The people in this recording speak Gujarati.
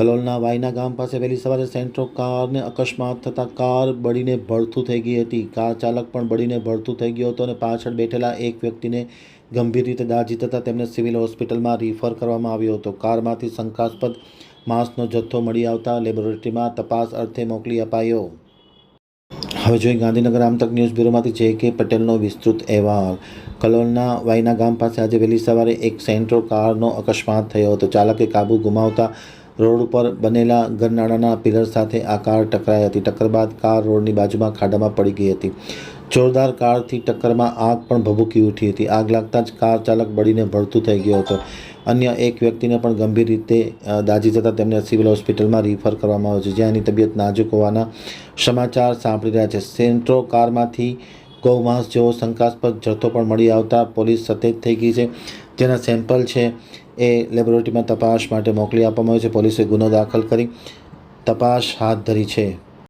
કલોલના વાયના ગામ પાસે વહેલી સવારે સેન્ટ્રો કારને અકસ્માત થતાં કાર બળીને ભળથું થઈ ગઈ હતી. કાર ચાલક પણ બળીને ભળથું થઈ ગયો હતો અને પાછળ બેઠેલા એક વ્યક્તિને ગંભીર રીતે દાજી થતાં તેમને સિવિલ હોસ્પિટલમાં રિફર કરવામાં આવ્યો હતો. કારમાંથી શંકાસ્પદ માંસનો જથ્થો મળી આવતા લેબોરેટરીમાં તપાસ અર્થે મોકલી અપાયો. હવે જોઈએ ગાંધીનગર આમતક ન્યૂઝ બ્યુરોમાંથી જે કે પટેલનો વિસ્તૃત અહેવાલ. કલોલના વાયના ગામ પાસે આજે વહેલી સવારે એક સેન્ટ્રો કારનો અકસ્માત થયો હતો. ચાલકે કાબુ ગુમાવતા રોડ ઉપર બનેલા ગરનાળાના પિલર સાથે આ કાર ટકરાઈ હતી. ટક્કર બાદ કાર રોડની બાજુમાં ખાડામાં પડી ગઈ હતી. જોરદાર કારથી ટક્કરમાં આગ પણ ભભૂકી ઉઠી હતી. આગ લાગતા જ કાર ચાલક બળીને ભળતું થઈ ગયો હતો. અન્ય એક વ્યક્તિને પણ ગંભીર રીતે દાજી જતાં તેમને સિવિલ હોસ્પિટલમાં રિફર કરવામાં આવ્યો છે, જ્યાં એની તબિયત નાજુક હોવાના સમાચાર સાંભળી રહ્યા છે. સેન્ટ્રો કારમાંથી ગૌમાંસ જેવો શંકાસ્પદ જથ્થો પણ મળી આવતા પોલીસ સતેજ થઈ ગઈ છે. જેના સેમ્પલ છે એ લેબોરેટરીમાં તપાસ માટે મોકલી આપવામાં આવ્યો છે. પોલીસે ગુનો દાખલ કરી તપાસ હાથ ધરી છે.